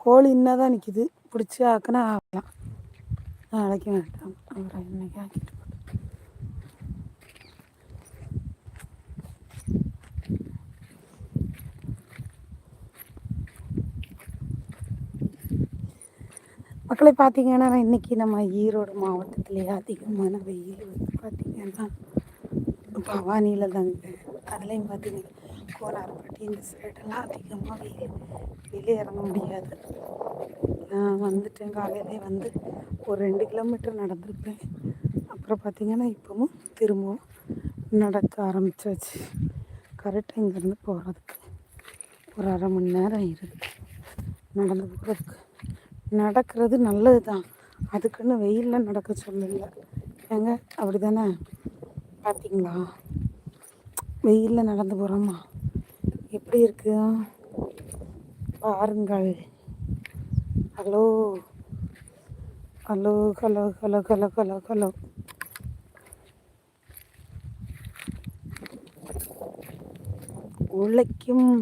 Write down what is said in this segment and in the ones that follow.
கோழி இன்னும் தான் நிற்கிது பிடிச்சி ஆக்குனா ஆகலாம் நாளைக்கு வேண்டாம் அப்புறம் இன்னைக்கு ஆக்கிட்டு மக்களை பார்த்தீங்கன்னா இன்றைக்கி நம்ம ஈரோடு மாவட்டத்திலேயே அதிகமான வெயில் வந்து பார்த்திங்கன்னா பவானியில் தாங்க அதுலேயும் பார்த்தீங்கன்னா கோலார்பட்டி இந்த சைடெல்லாம் அதிகமாக வெளியே இறங்க முடியாது. நான் வந்துட்டேன் காலையிலே வந்து ஒரு ரெண்டு கிலோமீட்டர் நடந்திருப்பேன். அப்புறம் பார்த்திங்கன்னா இப்போவும் திரும்பவும் நடக்க ஆரம்பித்தாச்சு கரெக்டாக இங்கேருந்து போகிறதுக்கு ஒரு அரை மணி நேரம் இருக்குது நடந்து போகிறதுக்கு நடக்கிறது நல்லது தான் அதுக்குன்னு வெயிலில் நடக்க சொல்லலை. ஏங்க அப்படி தானே பார்த்தீங்களா வெயிலில் நடந்து போகிறோமா எப்படி இருக்கு. பாருங்கள். Hello. Hello hello hello hello hello hello. உழைக்கும்.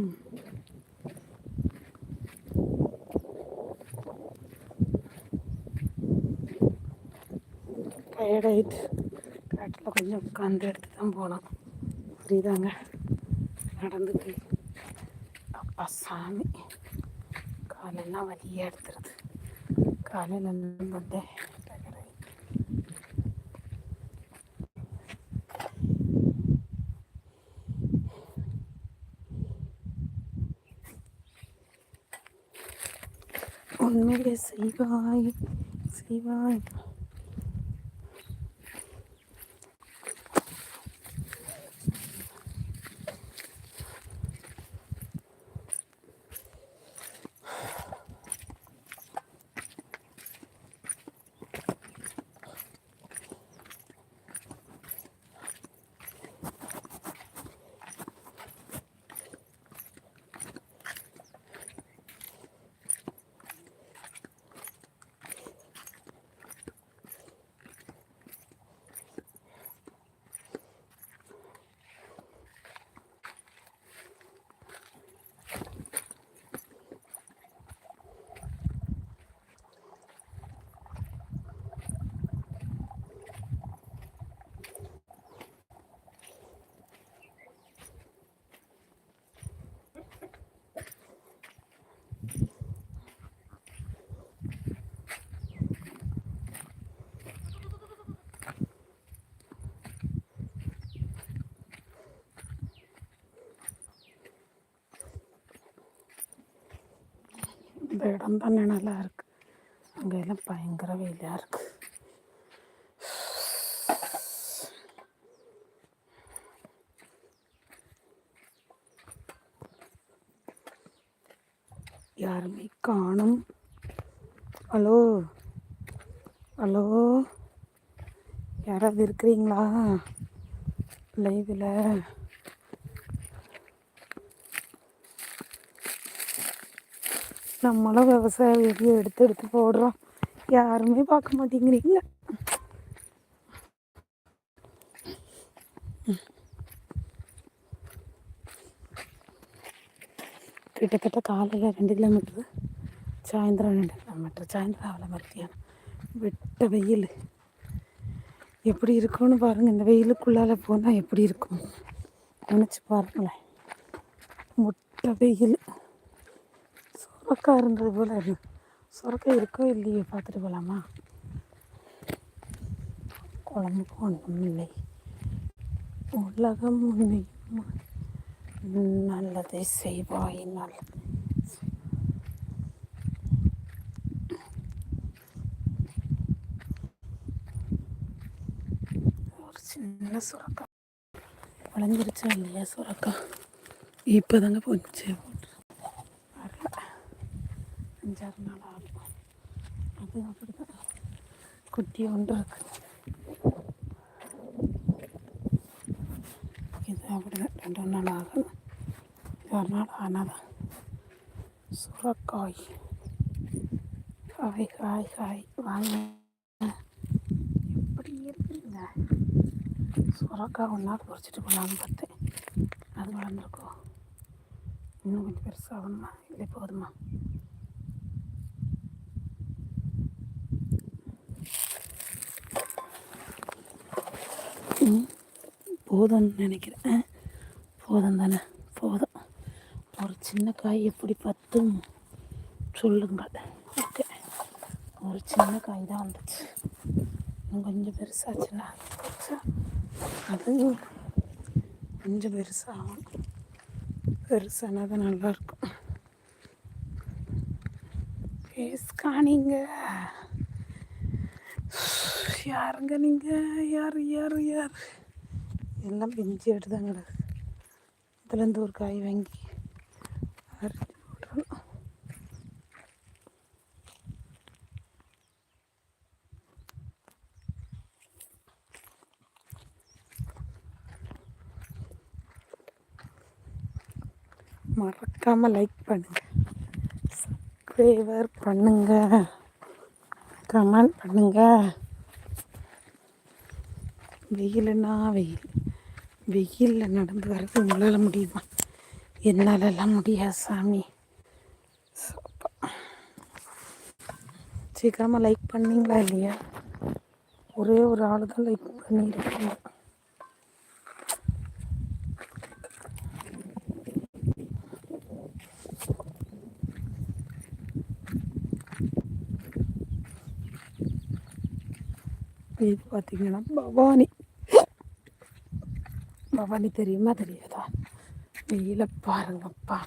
டயர்டாயிட்டு காட்டில் கொஞ்சம் உட்காந்து எடுத்து தான் போனோம். புரியுதாங்க? நடந்துட்டு. ಆಸಾಮಿ ಕಾಲೆಲ್ಲ ಒಲಿಯಾಡ್ತಿರೋದು ಕಾಲಿನಲ್ಲಿ ಬಂದೆ ಒಮ್ಮೆಗೆ ಸಿಗಾಯಿ ಸಿಗಾಯಿ இருக்கிற இடம் தான் நல்லா இருக்குது அங்கே எல்லாம் பயங்கர வெயிலாக இருக்கு. யாருமே காணும். ஹலோ ஹலோ யாராவது இருக்கிறீங்களா? லைவில் நம்மளும் விவசாய வீடியோ எடுத்து எடுத்து போடுறோம். யாருமே பார்க்க மாட்டேங்கிறீங்க. கிட்டத்தட்ட காலையில் ரெண்டு கிலோமீட்ரு சாயந்தரம் ரெண்டு கிலோமீட்டர் சாயந்தரம் அவ்வளோ மத்தியானம். வெட்ட வெயில். எப்படி இருக்கும்னு பாருங்கள் இந்த வெயிலுக்குள்ளால் போனால் எப்படி இருக்கும்? நினச்சி பாருங்களேன். முட்டை வெயில். சுரக்கா இருந்தது போல் சுரக்கம் இருக்கோ இல்லையோ பார்த்துட்டு போகலாமா குழம்பு ஒன்றும் இல்லை. உலகம் உண்மையும்? நல்லதை செய்வாய் நல்லது ஒரு சின்ன சுரக்கா. குழஞ்சிருச்சா இல்லையா சுரக்கா? இப்போ தாங்க போச்சு. அஞ்சாறு நாள் ஆகும் அது அப்படிதான் குட்டி ஒன்று இருக்கு இது அப்படிதான் ரெண்டு நாள் ஆகும் ஒரு நாள் ஆனாதான் சுரக்காய் காய் காய் காய் வாங்க எப்படி இருக்குங்க சுரக்காய் ஒன்றா பொறிச்சிட்டு போகலான்னு பார்த்தேன் அது வளர்ந்துருக்கோம் இன்னும் கொஞ்சம் பெருசாகணுமா இல்லை போதுமா ம், போதும்னு நினைக்கிறேன். போதும் தானே? போதும். ஒரு சின்ன காய் எப்படி பத்தும் சொல்லுங்கள். ஓகே. ஒரு சின்ன காய் தான் வந்துச்சு. இன்னும் கொஞ்சம் பெருசாச்சுன்னா அது கொஞ்சம் பெருசாகும். பெருசானா தான் நல்லாயிருக்கும். ஃபேஸ் காணிங்க யாருங்க நீங்கள் யார் யார் யார்? எல்லாம் பிஞ்சு எடுத்தாங்க இதுலேருந்து ஒரு காய் வாங்கி அரைச்சி போட்டுருவோம் மறக்காமல் லைக் பண்ணுங்க. சப்ஸ்கிரைபர் பண்ணுங்க. கமெண்ட் பண்ணுங்க. வெயிலுன்னா வெயில். வெயிலில் நடந்து வர்றது உங்களால் முடியுமா? என்னாலெல்லாம் முடியாது சாமி. சீக்கிரமாக லைக் பண்ணீங்களா இல்லையா? ஒரே ஒரு ஆள் தான் லைக் பண்ணியிருக்கீங்க. இது பார்த்தீங்கன்னா பவானி. பவானி தெரியுமா? தெரியாதா? வெயில பாருங்கப்பா.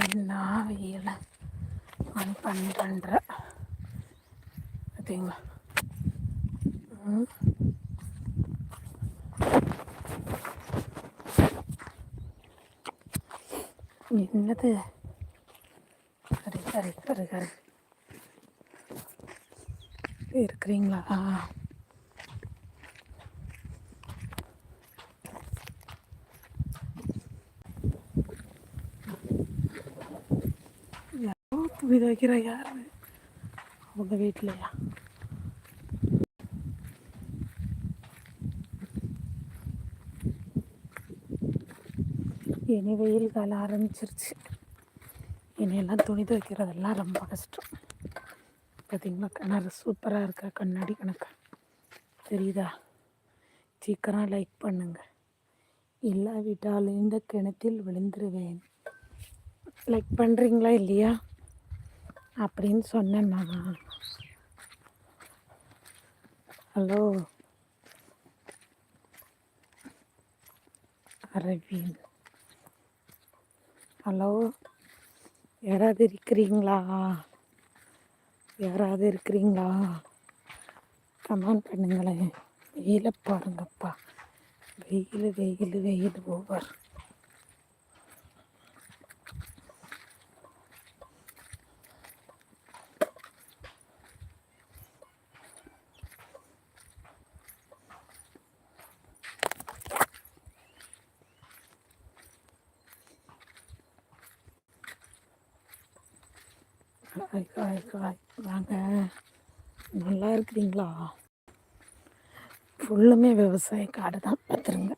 என்ன வெயில? மணி பன்னெண்டரை பார்த்தீங்களா ம். என்னது? சரி சரி சரி சரி இருக்கிறீங்களா யாரோ துணி துவைக்கிற யாரு அவங்க வீட்லையா? இனி வெயில் காலம் ஆரம்பிச்சிருச்சு. இனியெல்லாம் துணி துவைக்கிறதெல்லாம் ரொம்ப கஷ்டம். பார்த்தீங்களா கிணறு சூப்பராக இருக்கா கண்ணாடி கணக்கா? தெரியுதா? சீக்கிரம் லைக் பண்ணுங்க. இல்லாவிட்டால் இந்த கிணத்தில் விழுந்துருவேன். லைக் பண்ணுறீங்களா இல்லையா? அப்படின்னு சொன்னேன் நான் ஹலோ. அரவிந்த். ஹலோ. யாராவது இருக்கிறீங்களா? யாராவது இருக்கிறீங்களா? கமெண்ட் பண்ணுங்களேன். வெயில பாருங்கப்பா. வெயில் வெயில் வெயில் ஓவர் காய் காய் காய் வாங்க. நல்லா இருக்கிறீங்களா? ஃபுல்லுமே விவசாய காடு தான். பார்த்துருங்க.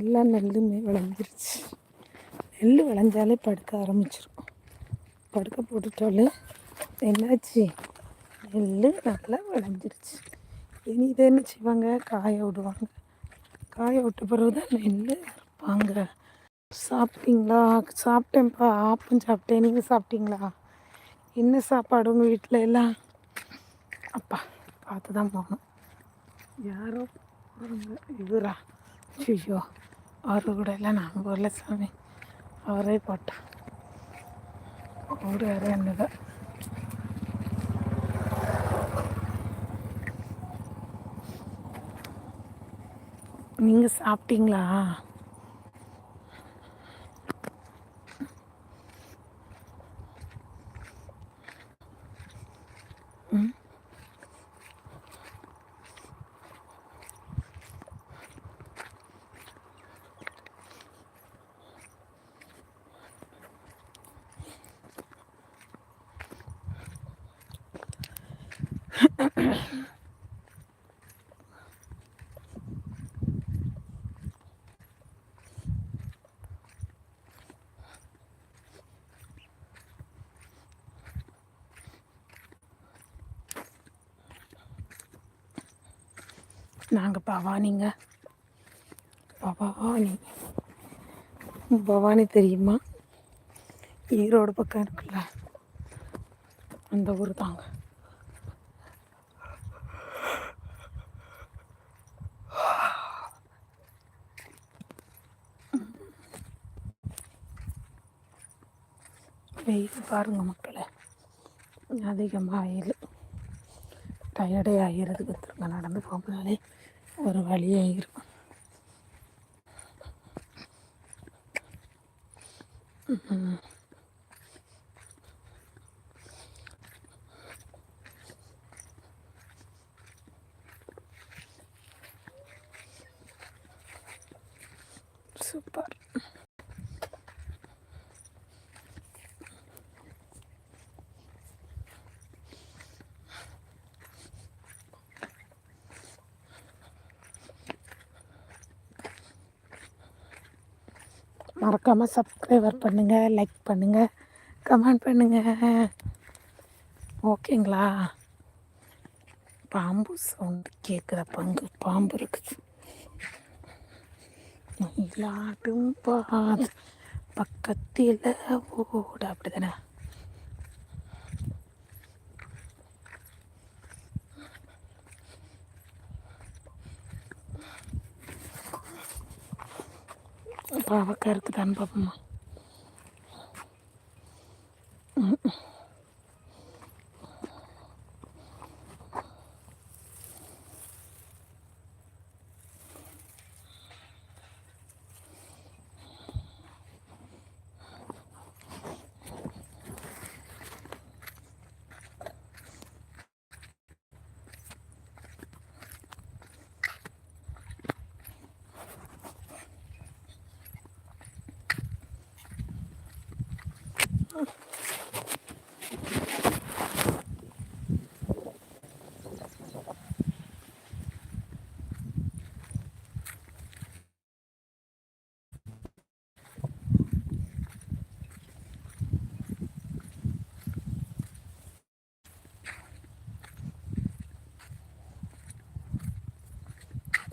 எல்லா நெல்லுமே விளைஞ்சிருச்சு. நெல் விளைஞ்சாலே படுக்க ஆரம்பிச்சிடும் படுக்க போட்டுட்டாலே என்னாச்சு? நெல் நல்லா விளைஞ்சிருச்சு. இனி இதை என்ன செய்வாங்க? காய விடுவாங்க. காய விட்ட பிறகு தான் நெல் இருப்பாங்க சாப்பிட்டீங்களா? சாப்பிட்டேன்ப்பா. ஆப்பம் சாப்பிட்டேன். நீங்கள் சாப்பிட்டீங்களா? என்ன சாப்பாடு உங்கள் வீட்டில் எல்லாம்? அப்பா பார்த்து தான் போகணும். யாரோ போகிறாங்க இவரா? ஐயோ அவர் கூட எல்லாம் நான் போகல சாமி. அவரே போட்டான் அவர் வேறு என்னதான் நீங்கள் சாப்பிட்டீங்களா? நாங்கள் பவானிங்க. பவானி. பவானி தெரியுமா? ஈரோடு பக்கம் இருக்குல்ல. அந்த ஊர் தாங்க. வெயில் பாருங்க மக்களை. அதிகமாக வெயில். டயர்டே ஆகிறதுக்கு திரும்ப நடந்து போகும்போதாலே ஒரு வழியாக இருக்கும் சூப்பர். மறக்காமல் சப்ஸ்கிரைபர் பண்ணுங்கள் லைக் பண்ணுங்கள் கமெண்ட் பண்ணுங்கள் ஓகேங்களா? பாம்பு சவுண்டு கேட்குற பங்கு பாம்பு இருக்குது. எல்லாட்டும் பாது பக்கத்தில் ஓட அப்படிதானே? பாவக்காய் இருக்குதான்னு பார்ப்போமா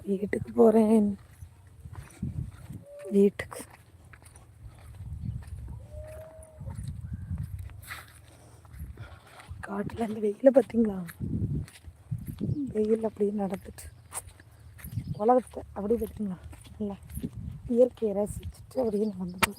வீட்டுக்கு போகிறேன் வீட்டுக்கு காட்டில் அந்த வெயில பார்த்தீங்களா வெயில் அப்படியே நடந்துட்டு உலகத்தை அப்படியே பார்த்தீங்களா நல்லா இயற்கையை ரசிச்சுட்டு அப்படியே நடந்து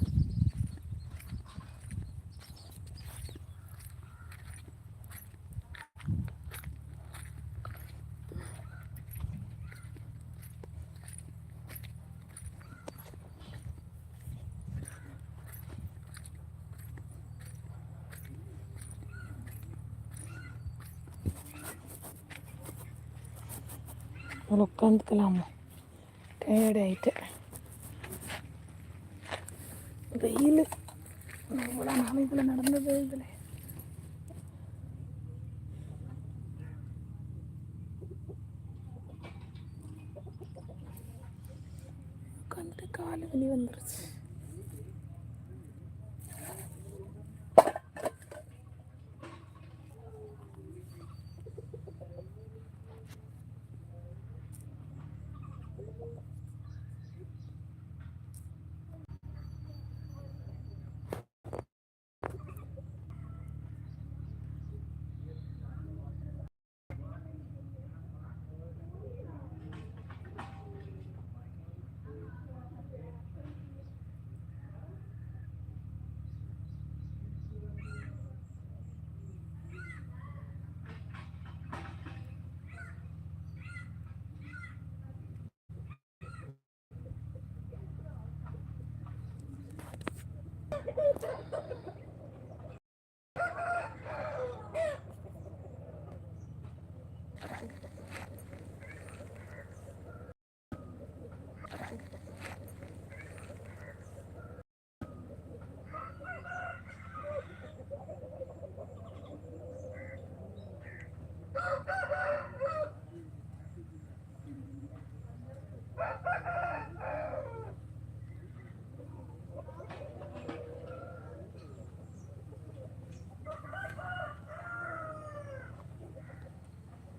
ಅಲ್ಲಿ ಉಟ್ಕೊಂಡ್ಕಲ್ಲ ಅಮ್ಮ ಟಯರ್ಡ್ ಆಯಿತು വെയിൽ ഇവിടെ നാളെ ഇതിൽ നടന്നു പോയതിലെ കണ്ടിട്ട് കാലുകളി വന്നിറച്ചു.